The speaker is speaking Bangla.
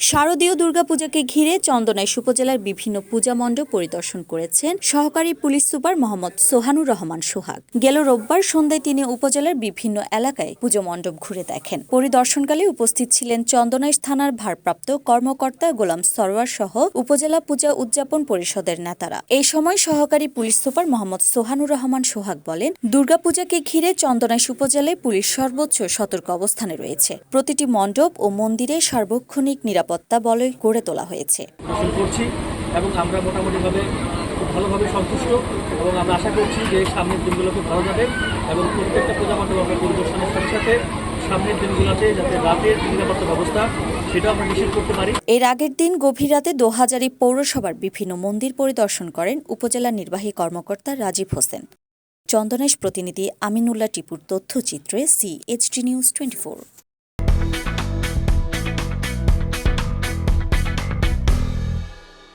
শারদীয় দুর্গাপূজাকে ঘিরে চন্দনাইশ উপজেলার বিভিন্ন পূজা মণ্ডপ পরিদর্শন করেছেন সহকারী পুলিশ সুপার মোহাম্মদ সোহানুর রহমান সোহাগ। গেল রোববার সন্ধ্যায় তিনি উপজেলার বিভিন্ন এলাকায় পুজো মণ্ডপ ঘুরে দেখেন। পরিদর্শনকালে উপস্থিত ছিলেন চন্দনাইশ থানার ভারপ্রাপ্ত কর্মকর্তা গোলাম সরোয়ার সহ উপজেলা পূজা উদযাপন পরিষদের নেতারা। এই সময় সহকারী পুলিশ সুপার মোহাম্মদ সোহানুর রহমান সোহাগ বলেন, দুর্গাপূজাকে ঘিরে চন্দনাইশ উপজেলায় পুলিশ সর্বোচ্চ সতর্ক অবস্থানে রয়েছে। প্রতিটি মণ্ডপ ও মন্দিরে সার্বক্ষণিক নিরাপত্তা বলয় গড়ে তোলা হয়েছে। করছি এবং আমরা মোটামুটিভাবে খুব ভালোভাবে সন্তুষ্ট এবং আমরা আশা করছি যে সামনের দিনগুলো খুব ভালো যাবে এবং প্রত্যেকটা পূজা মণ্ডপ আমরা পরিদর্শনের সাথে সাথে সামনের দিনগুলোতে যাতে রাতের নিরাপত্তা ব্যবস্থা সেটা আমরা নিশ্চিত করতে পারি। এর আগের দিন গভীর রাতে দোহাজারী পৌরসভার বিভিন্ন মন্দির পরিদর্শন করেন উপজেলা নির্বাহী কর্মকর্তা রাজীব হোসেন। চন্দনেশ প্রতিনিধি আমিনুল্লাহ টিপুর তথ্যচিত্রে সিএইচডি নিউজ টোয়েন্টি